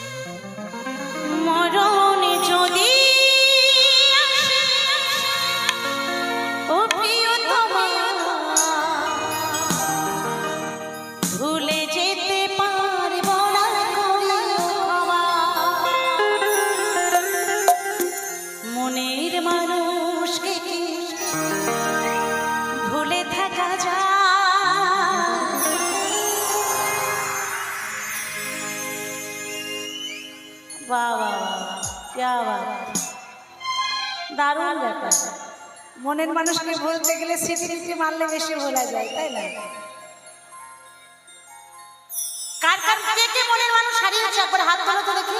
Mm-hmm. দারুণ ব্যাপার। মনের মানুষকে বলতে গেলে সিটি সিটি মারলে বেশি বলা যায় তাই না? কার কার কে কে মনের মানুষ হারিয়েছে একবার হাত তুলো তো দেখি।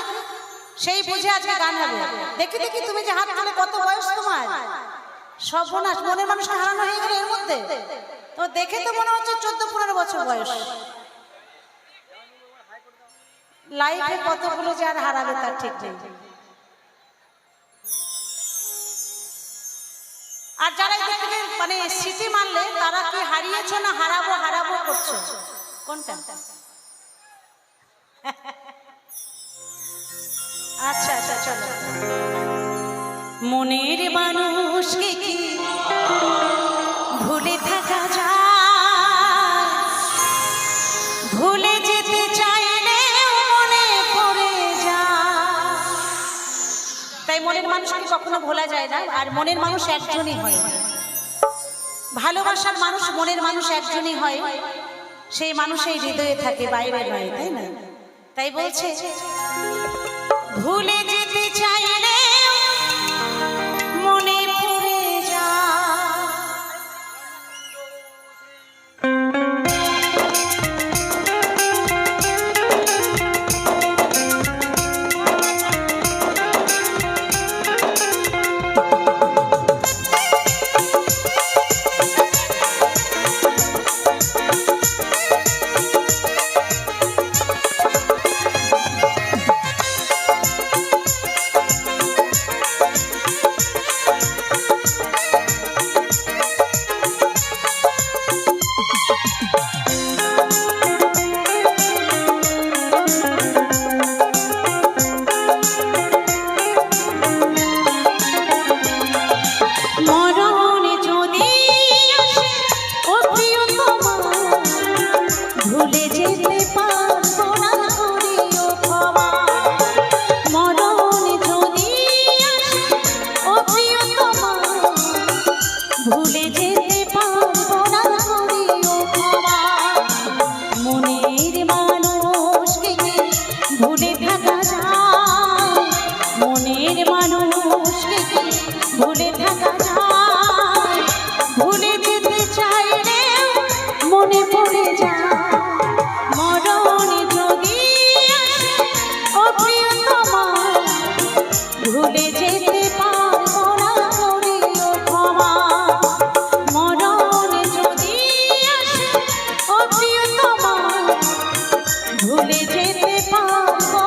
সেই বুঝে আজকে গান হবে। দেখি দেখি তুমি যে হাত তুলে কত বয়স তোমার? সর্বনাশ মনের মানুষকে হারানো হয়ে গেল এর মধ্যে। তো দেখে তো মনে হচ্ছে চোদ্দ পনেরো বছর বয়স। লাইফে কতগুলো যে আর হারাবে তার ঠিক নেই। আর যারা এদিক মানে সিটি মারলে তারা কি হারিয়েছো না হারাবো হারাবো করছ? কোনটা? আচ্ছা আচ্ছা চলো। মনের মানুষকে কি মানুষকে কখনো ভোলা যায় না, আর মনের মানুষ একজনই হয়। ভালোবাসার মানুষ মনের মানুষ একজনই হয়, সেই মানুষের হৃদয়ে থাকে বাইরে বাইরে তাই না? তাই বলছে, ভুলে রে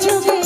to be.